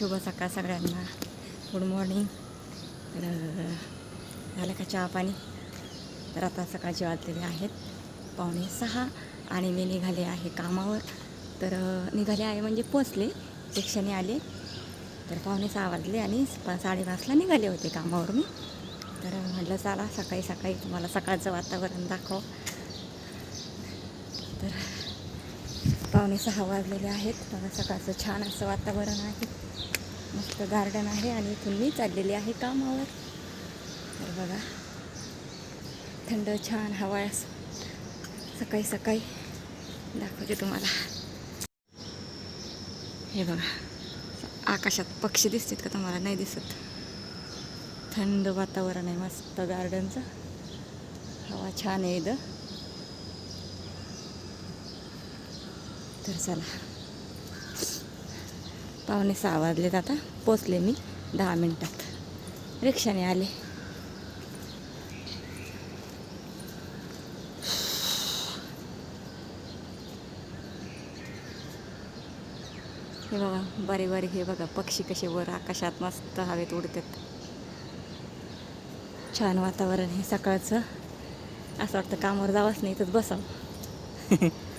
शुभ सकाळ सगळ्यांना. गुड मॉर्निंग तर झालं का चहा पाणी? तर आता सकाळचे वाजलेले आहेत. पावणे सहा आणि मी निघाले आहे कामावर. तर निघाले आहे म्हणजे पोचले. रिक्षाने आले. तर पावणे सहा वाजले आणि पा साडेपाचला निघाले होते कामावर मी. तर म्हटलं चला सकाळी सकाळी तुम्हाला सकाळचं वातावरण दाखव. तर पावणे सहा वाजलेले आहेत. बघा सकाळचं छान असं वातावरण आहे. मस्त गार्डन आहे आणि इथून मी चाललेली आहे कामावर. तर बघा थंड छान हवा आहे असं. सकाळी सकाळी दाखवते तुम्हाला. हे बघा आकाशात पक्षी दिसतात का तुम्हाला? नाही दिसत. थंड वातावरण आहे मस्त गार्डनचं हवा छान आहे इथं. तर चला. पावणे सहा वाजलेत आता. पोचले मी दहा मिनटात. रिक्षाने आले. हे बघा बारीक बारीक हे बघा पक्षी कसे वर आकाशात मस्त हवेत उडतात. छान वातावरण हे सकाळचं. असं वाटतं कामावर जावंच नाही इथंच बसावं.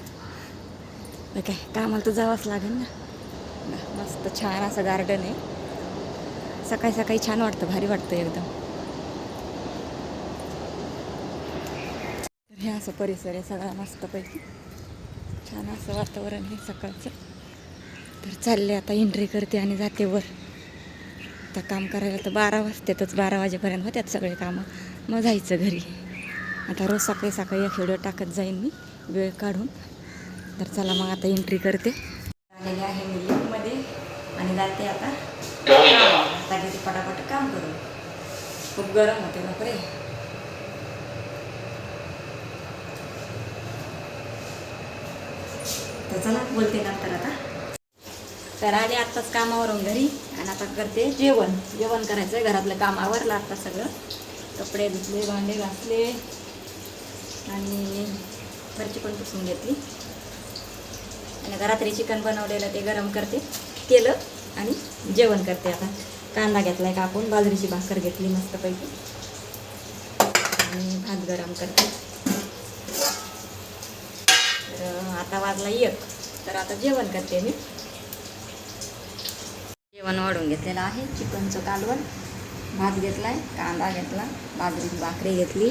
मग काय कामाला तर जावंच लागेल ना. मस्त छान असं गार्डन आहे. सकाळी सकाळी छान वाटतं भारी वाटतं एकदम. तर हे असं परिसर आहे सगळा मस्तपैकी. छान असं वातावरण आहे सकाळचं. तर चालले आता एंट्री करते आणि जाते वर. आता काम करायला तर बारा वाजतातच बारा वाजेपर्यंत होत्यात सगळे कामं. मग जायचं घरी. आता रोज सकाळी सकाळी एक व्हिडिओ टाकत जाईन मी वेळ काढून. तर चला मग आता एंट्री करते. आलेले आहे मी लिफ्टमध्ये आणि जाते आता. आता घेते पटापट काम करू खूप गरम होते नोकरे तर चला बोलते नंतर आता. तर आले आत्ताच कामावरून घरी आणि आता करते जेवण. जेवण करायचं आहे घरातलं काम आवरलं आता सगळं. कपडे धुतले भांडे घासले. आणि फरची पण पुसून घेतली. आता रात्री चिकन बनवलेलं ते गरम करते केलं आणि जेवण करते आता. कांदा घेतलाय कापून बाजरीची भाकर घेतली मस्तपैकी. आणि भात गरम करते. तर आता वाजला एक. तर आता जेवण करते मी. जेवण वाढून घेतलेलं आहे. चिकनचं कालवण. भात घेतलाय कांदा घेतला बाजरीची भाकरी घेतली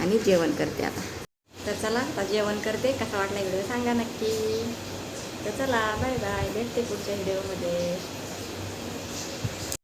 आणि जेवण करते आता. तर चला आता जेवण करते. कसा वाटला व्हिडिओ सांगा नक्की. तर चला बाय बाय भेटते पुढच्या व्हिडिओमध्ये.